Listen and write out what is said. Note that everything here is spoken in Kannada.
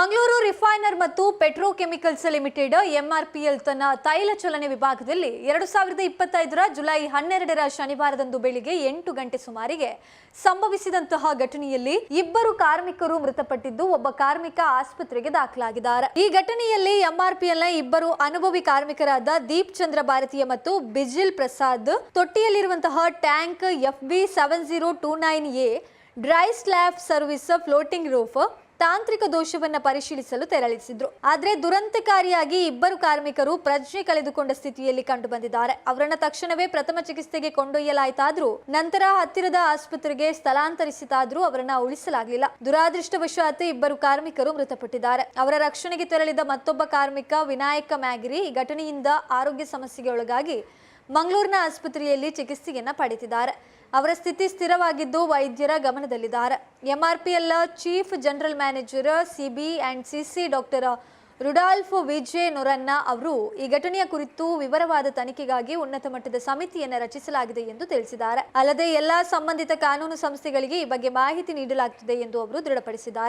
ಮಂಗಳೂರು ರಿಫೈನರ್ ಮತ್ತು ಪೆಟ್ರೋಕೆಮಿಕಲ್ಸ್ ಲಿಮಿಟೆಡ್ ಎಂಆರ್ಪಿಎಲ್ ತನ್ನ ತೈಲ ಚಲನೆ ವಿಭಾಗದಲ್ಲಿ ಎರಡು ಸಾವಿರದ ಇಪ್ಪತ್ತೈದರ ಜುಲೈ ಹನ್ನೆರಡರ ಶನಿವಾರದಂದು ಬೆಳಿಗ್ಗೆ ಎಂಟು ಗಂಟೆ ಸುಮಾರಿಗೆ ಸಂಭವಿಸಿದಂತಹ ಘಟನೆಯಲ್ಲಿ ಇಬ್ಬರು ಕಾರ್ಮಿಕರು ಮೃತಪಟ್ಟಿದ್ದು, ಒಬ್ಬ ಕಾರ್ಮಿಕ ಆಸ್ಪತ್ರೆಗೆ ದಾಖಲಾಗಿದ್ದಾರೆ. ಈ ಘಟನೆಯಲ್ಲಿ ಎಂಆರ್ಪಿಎಲ್ನ ಇಬ್ಬರು ಅನುಭವಿ ಕಾರ್ಮಿಕರಾದ ದೀಪ್ ಚಂದ್ರ ಭಾರತೀಯ ಮತ್ತು Bijil Prasad. ತೊಟ್ಟಿಯಲ್ಲಿರುವಂತಹ tank F B seven zero two nine A dry slab service floating roof ತಾಂತ್ರಿಕ ದೋಷವನ್ನ ಪರಿಶೀಲಿಸಲು ತೆರಳಿಸಿದ್ರು. ಆದರೆ ದುರಂತಕಾರಿಯಾಗಿ ಇಬ್ಬರು ಕಾರ್ಮಿಕರು ಪ್ರಜ್ಞೆ ಕಳೆದುಕೊಂಡ ಸ್ಥಿತಿಯಲ್ಲಿ ಕಂಡುಬಂದಿದ್ದಾರೆ. ಅವರನ್ನು ತಕ್ಷಣವೇ ಪ್ರಥಮ ಚಿಕಿತ್ಸೆಗೆ ಕೊಂಡೊಯ್ಯಲಾಯಿತಾದ್ರೂ ನಂತರ ಹತ್ತಿರದ ಆಸ್ಪತ್ರೆಗೆ ಸ್ಥಳಾಂತರಿಸಿತಾದ್ರೂ ಅವರನ್ನ ಉಳಿಸಲಾಗಲಿಲ್ಲ. ದುರಾದೃಷ್ಟವಶಾತ್ ಇಬ್ಬರು ಕಾರ್ಮಿಕರು ಮೃತಪಟ್ಟಿದ್ದಾರೆ. ಅವರ ರಕ್ಷಣೆಗೆ ತೆರಳಿದ ಮತ್ತೊಬ್ಬ ಕಾರ್ಮಿಕ ವಿನಾಯಕ ಮ್ಯಾಗಿರಿ ಘಟನೆಯಿಂದ ಆರೋಗ್ಯ ಸಮಸ್ಯೆಗೆ ಒಳಗಾಗಿ ಮಂಗಳೂರಿನ ಆಸ್ಪತ್ರೆಯಲ್ಲಿ ಚಿಕಿತ್ಸೆಯನ್ನ ಪಡೆದಿದ್ದಾರೆ. ಅವರ ಸ್ಥಿತಿ ಸ್ಥಿರವಾಗಿದ್ದು ವೈದ್ಯರ ಗಮನದಲ್ಲಿದ್ದಾರೆ. MRPL chief general manager CB and CC doctor Rudolph V J Noronha ಅವರು ಈ ಘಟನೆಯ ಕುರಿತು ವಿವರವಾದ ತನಿಖೆಗಾಗಿ ಉನ್ನತ ಮಟ್ಟದ ಸಮಿತಿಯನ್ನು ರಚಿಸಲಾಗಿದೆ ಎಂದು ತಿಳಿಸಿದ್ದಾರೆ. ಅಲ್ಲದೆ ಎಲ್ಲಾ ಸಂಬಂಧಿತ ಕಾನೂನು ಸಂಸ್ಥೆಗಳಿಗೆ ಈ ಬಗ್ಗೆ ಮಾಹಿತಿ ನೀಡಲಾಗುತ್ತದೆ ಎಂದು ಅವರು ದೃಢಪಡಿಸಿದ್ದಾರೆ.